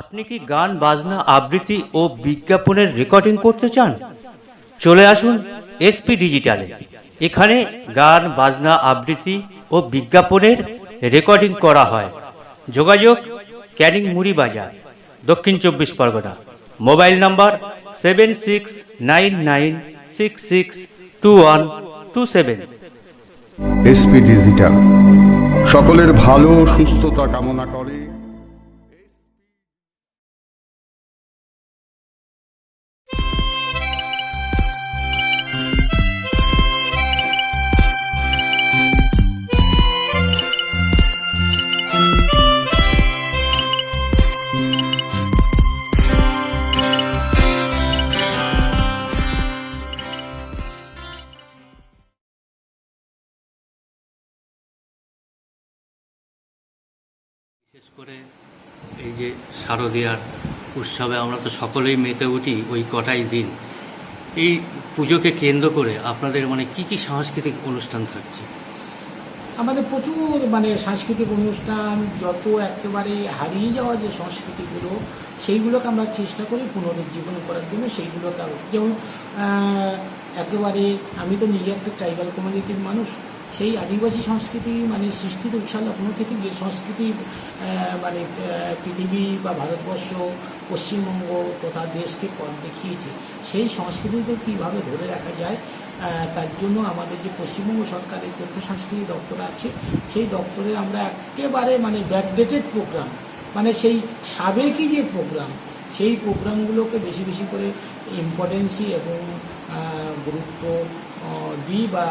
আপনি কি গান, বাজনা, আবৃত্তি ও বিজ্ঞাপনের রেকর্ডিং করতে চান? চলে আসুন এসপি ডিজিটালে। এখানে গান, বাজনা, আবৃত্তি ও বিজ্ঞাপনের রেকর্ডিং করা হয়। যোগাযোগ ক্যানিং মুড়ি বাজার, দক্ষিণ চব্বিশ Pargana. Mobile number seven six nine nine six six two one two seven. SP digital. সকলের ভালো সুস্থতা কামনা করে। বিশেষ করে এই যে শারদীয়ার উৎসবে আমরা তো সকলেই মেতে উঠি ওই কটাই দিন। এই পুজোকে কেন্দ্র করে আপনাদের মানে কি কি সাংস্কৃতিক অনুষ্ঠান থাকছে? আমাদের প্রচুর মানে সাংস্কৃতিক অনুষ্ঠান, যত একেবারে হারিয়ে যাওয়া যে সংস্কৃতিগুলো, সেইগুলোকে আমরা চেষ্টা করি পুনরুজ্জীবন করার জন্য। সেইগুলোকে যেমন একেবারে আমি তো নিজে একটা ট্রাইবাল কমিউনিটির মানুষ সেই আদিবাসী সংস্কৃতি মানে সৃষ্টির উৎসালগ্ন থেকে যে সংস্কৃতি মানে পৃথিবী বা ভারতবর্ষ, পশ্চিমবঙ্গ তথা দেশকে পথ দেখিয়েছে, সেই সংস্কৃতিকে কীভাবে ধরে রাখা যায় তার জন্য আমাদের যে পশ্চিমবঙ্গ সরকারের তথ্য সংস্কৃতি দপ্তর আছে, সেই দপ্তরে আমরা একেবারে মানে ব্যাকডেটেড প্রোগ্রাম মানে সেই সাবেকি যে প্রোগ্রাম সেই প্রোগ্রামগুলোকে বেশি বেশি করে ইম্পর্টেন্সি এবং গুরুত্ব দিই বা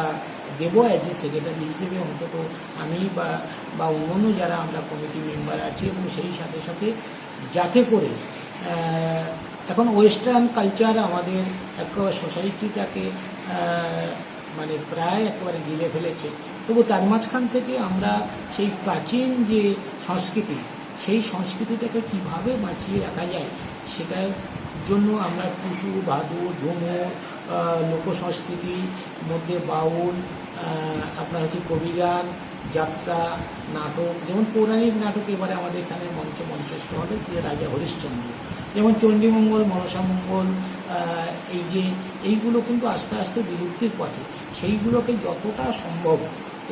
দেবো অ্যাজ এ সেক্রেটারি হিসেবে অন্তত আমি বা বা অন্যান্য যারা আমরা কমিটি মেম্বার আছি এবং সেই সাথে সাথে যাতে করে এখন ওয়েস্টার্ন কালচার আমাদের একেবারে সোসাইটিটাকে মানে প্রায় একেবারে গিলে ফেলেছে। তবু তার মাঝখান থেকে আমরা সেই প্রাচীন যে সংস্কৃতি, সেই সংস্কৃতিটাকে কীভাবে বাঁচিয়ে রাখা যায়, সেটার জন্য আমরা টুসু ভাদু ঝুমুর লোকসংস্কৃতির মধ্যে বাউল আপনার হচ্ছে কবিগান, যাত্রা, নাটক, যেমন পৌরাণিক নাটক এবারে আমাদের এখানে মঞ্চ মঞ্চস্থ হবে যে রাজা হরিশ্চন্দ্র। যেমন চণ্ডীমঙ্গল মনসামঙ্গল এই যে এইগুলো কিন্তু আস্তে আস্তে বিলুপ্তির পথে। সেইগুলোকে যতটা সম্ভব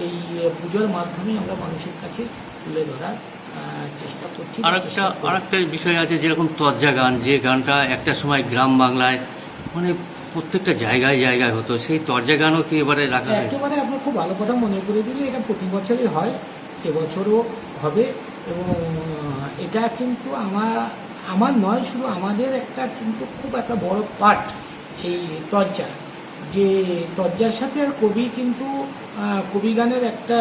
এই পুজোর মাধ্যমে আমরা মানুষের কাছে তুলে ধরার চেষ্টা করছি আর একটা আর একটা বিষয় আছে যেরকম তজ্জা গান যে গানটা একটা সময় গ্রাম বাংলায় মানে প্রত্যেকটা জায়গায় জায়গায় হতো সেই তজ্জা গানও কি এবারে রাখা হয়েছে? একেবারে আপনার খুব ভালো কথা মনে করে দিলে এটা প্রতি বছরই হয় এবছরও হবে এবং এটা কিন্তু আমার আমার নয় শুধু আমাদের একটা কিন্তু খুব একটা বড় পার্ট এই তর্জা যে তর্জার সাথে আর কবি কিন্তু কবি গানের একটা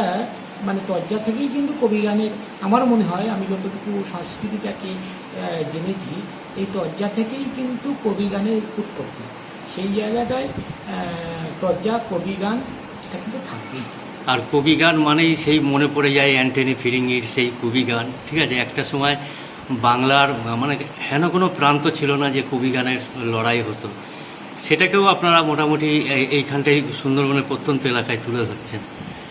মানে তর্জা থেকেই কিন্তু কবি গানের আমার মনে হয়, আমি যতটুকু সংস্কৃতিটাকে জেনেছি, এই তর্জা থেকেই কিন্তু কবি গানের উৎপত্তি। সেই জায়গাটায় তর্জা কবি গান, এটা কিন্তু থাকবেই। আর কবি গান মানেই সেই মনে পড়ে যায় অ্যান্টনি ফিরিঙ্গির সেই কবি গান, ঠিক আছে? একটা সময় বাংলার মানে হেন কোনো প্রান্ত ছিল না যে কবি গানের লড়াই হতো। সেটাকেও আপনারা মোটামুটি এই- এইখানটাই সুন্দরবনের প্রত্যন্ত এলাকায় তুলে ধরছেন।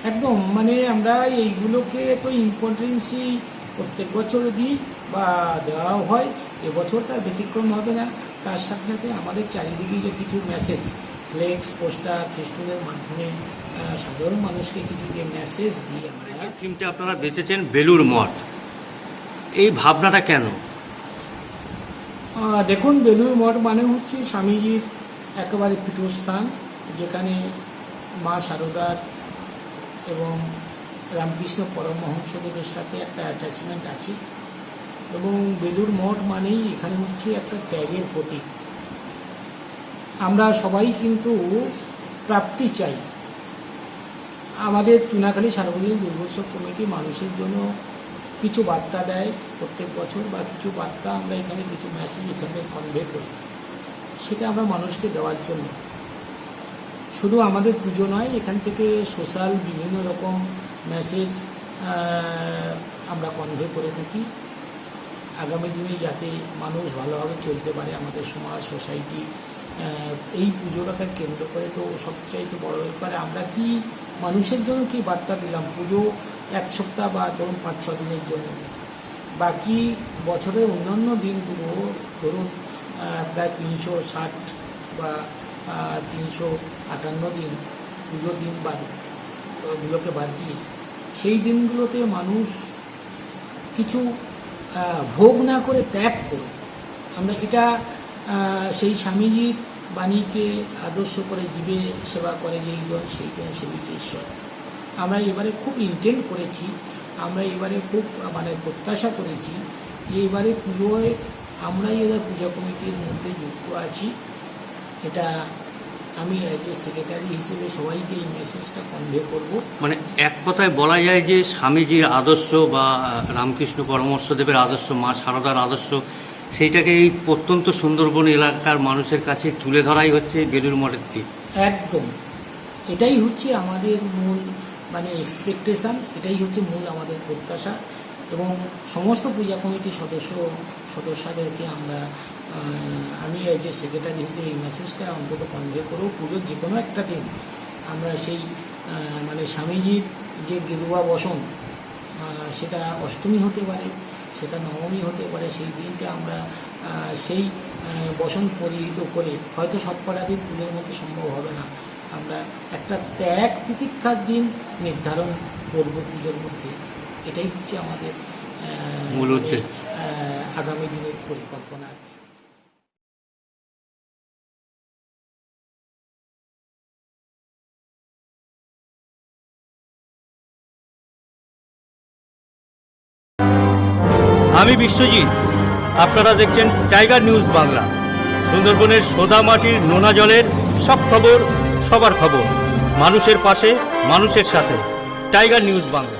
একদম মানে আমরা এইগুলোকে তো ইম্পর্টেন্সই প্রত্যেক বছর দিই বা দেওয়াও হয় এবছর তার ব্যতিক্রম হবে না। তার সাথে সাথে আমাদের চারিদিকে যে কিছু মেসেজ ফ্লেক্স পোস্টার ফেস্টুনের মাধ্যমে সাধারণ মানুষকে কিছু যে মেসেজ দিই আমরা। থিমটা আপনারা বেঁচেছেন বেলুর মঠ। এই ভাবনাটা কেন? দেখুন বেলুর মঠ মানে হচ্ছে স্বামীজির একেবারে পীঠস্থান যেখানে মা শারদার এবং রামকৃষ্ণ পরমহংসদেবের সাথে একটা অ্যাটাচমেন্ট আছে। এবং বেলুর মঠ মানেই এখানে হচ্ছে একটা ত্যাগের প্রতীক। আমরা সবাই কিন্তু প্রাপ্তি চাই। আমাদের চুনাখালী সার্বজনীন দুর্গোৎসব কমিটি মানুষের জন্য কিছু বার্তা দেয় প্রত্যেক বছর বা কিছু বার্তা আমরা এখানে কিছু মেসেজ এখানে কনভে করি। সেটা আমরা মানুষকে দেওয়ার জন্য। শুধু আমাদের পুজো নয়, এখান থেকে সোশ্যাল বিভিন্ন রকম মেসেজ আমরা কনভে করে থাকি। আগামী দিনে যাতে মানুষ ভালোভাবে চলতে পারে আমাদের সমাজ সোসাইটি এই পুজোটাকে কেন্দ্র করে তো সবচাইতে বড় ব্যাপারে, আমরা কি মানুষের জন্য কি বার্তা দিলাম পুজো এক সপ্তাহ বা ধরুন পাঁচ ছ দিনের জন্য? বাকি বছরের অন্যান্য দিনগুলো ধরুন প্রায় তিনশো ষাট বা তিনশো আটান্ন দিন পুজো দিন বাদ গুলোকে বাদ দিয়ে, সেই দিনগুলোতে মানুষ কিছু ভোগ না করে ত্যাগ করে। আমরা এটা সেই স্বামীজির বাণীকে আদর্শ করে জীবে সেবা করে যেই জন, সেই জন সেবিছে ঈশ্বর। আমরা এবারে খুব ইন্টেন্ট করেছি, আমরা এবারে খুব মানে প্রত্যাশা করেছি যে এবারে পুজোয় আমরাই এবার পূজা কমিটির মধ্যে যুক্ত আছি। এটা আমি এজ এ সেক্রেটারি হিসেবে সবাইকে এই মেসেজটা কনভে করব। মানে এক কথায় বলা যায় যে স্বামীজির আদর্শ বা রামকৃষ্ণ পরমর্শদেবের আদর্শ মা সারদার আদর্শ সেইটাকে এই প্রত্যন্ত সুন্দরবন এলাকার মানুষের কাছে তুলে ধরাই হচ্ছে বেলুর মঠের দিক। একদম। এটাই হচ্ছে আমাদের মূল মানে এক্সপেকটেশান এটাই হচ্ছে মূল আমাদের প্রত্যাশা। এবং সমস্ত পূজা কমিটির সদস্য সদস্যদেরকে আমরা আমি এই যে সেক্রেটারি হিসেবে এই মেসেজটা অন্তত কনভে করব। পুজোর যে কোনো একটা দিন আমরা সেই মানে স্বামীজির যে গেরুয়া বসন সেটা অষ্টমী হতে পারে, সেটা নবমী হতে পারে, সেই দিনটা আমরা সেই বসন পরিহিত করে হয়তো সব কটা দিন পুজোর মধ্যে সম্ভব হবে না। আমরা একটা ত্যাগ তিতিক্ষার দিন নির্ধারণ করব পুজোর মধ্যে। এটাই হচ্ছে আমাদের মূল উদ্দেশ্য। আগামী দিনের পরিকল্পনা আমি বিশ্বজিৎ আপনারা দেখছেন টাইগার নিউজ বাংলা সুন্দরবনের সোদা মাটির নোনা জলের সব খবর সবার খবর। মানুষের পাশে মানুষের সাথে। Tiger News Bangla.